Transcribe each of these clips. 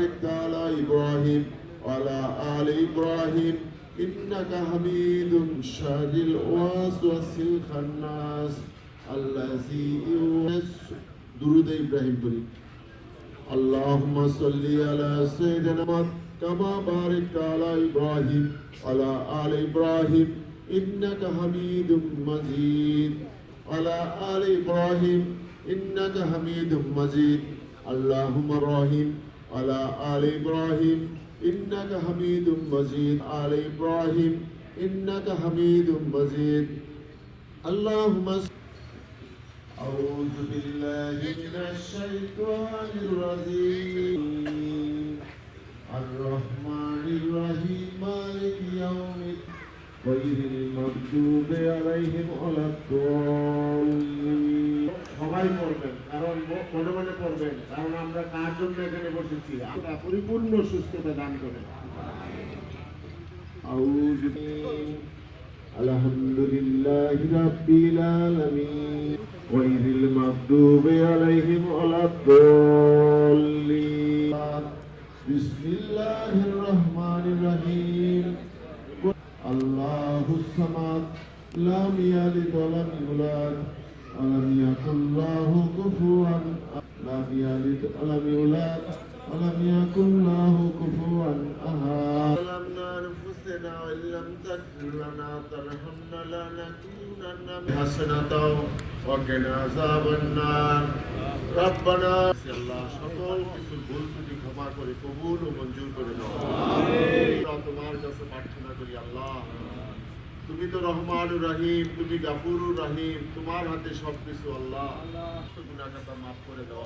باركت على إبراهيم وعلى آل إبراهيم إنك حميد شر الوسوس الخناس الذي يوسوس درود إبراهيم করি اللهم صل على سيدنا محمد كما باركت على إبراهيم وعلى آل إبراهيم إنك حميد مجيد على آل إبراهيم إنك حميد مجيد اللهم رحيم على آل إبراهيم إنك حميد مجيد. آل إبراهيم إنك حميد مجيد. اللهم أعوذ بالله من الشيطان الرجيم. الرحمن الرحيم مالك يوم غير المغضوب عليهم ولا الضالين. সবাই পড়বেন, কারণ মনে মনে পড়বেন, কারণ আমরা কার জন্য এখানে বসেছি? আমরা পরিপূর্ণ সুস্থতা দান করেন আলহামদুলিল্লাহ রাব্বিল আলামিন ওয়াইরিল মাগদুবি আলাইহিম ওয়ালাদ-দাল্লিন ولم يولد ولم يكن له كفوا لم يلد ولم يولد ولم يكن له كفوا أحد ظلمنا أنفسنا وإن لم تغفر لنا وترحمنا لنكونن من حسنة وقنا عذاب النار ربنا আল্লাহ সকল কিছু ভুল ত্রুটি ক্ষমা করে কবুল ও মঞ্জুর করে দাও আমরা তোমার কাছে প্রার্থনা করি আল্লাহ তুমি তো রহমান রাহিম তুমি গাফুরুর রাহিম তোমার হাতে সবকিছু আল্লাহ। গুনাহগাতা মাফ করে দাও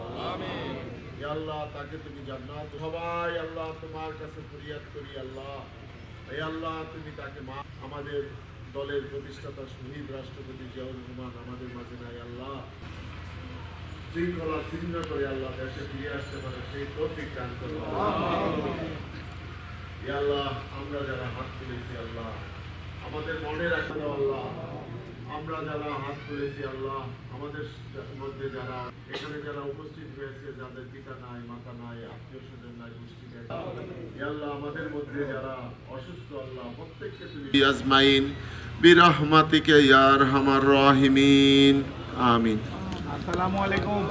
আল্লাহ। তাকে তুমি জান্নাত সবাই আল্লাহ তোমার কাছে ফরিয়াদ করি আল্লাহ। এই আল্লাহ তুমি তাকে মা আমাদের দলের প্রতিষ্ঠাতা শহীদ রাষ্ট্রপতি জিয়াউর রহমান আমাদের মাঝে নাই আল্লাহ। শৃঙ্খলা ছিন্ন করে আল্লাহ দেশে ফিরে আসতে পারে সেই তৌফিক দান করো। আল্লাহ আমরা যারা হাত তুলেছি আল্লাহ আমাদের মনে রাখতে আল্লাহ। আমরা যারা হাত তুলেছি আল্লাহ আমাদের মধ্যে যারা এখানে যারা উপস্থিত হয়েছে যাদের পিতা নাই মাতা নাই আত্মীয় স্বজন নাই গোষ্ঠী নাই আল্লাহ আমাদের মধ্যে যারা অসুস্থ আল্লাহ প্রত্যেককে তুমি আজমাইন বিরহমাতিকে ইয়া আরহামার রাহিমিন। আমিন। আসসালামু আলাইকুম।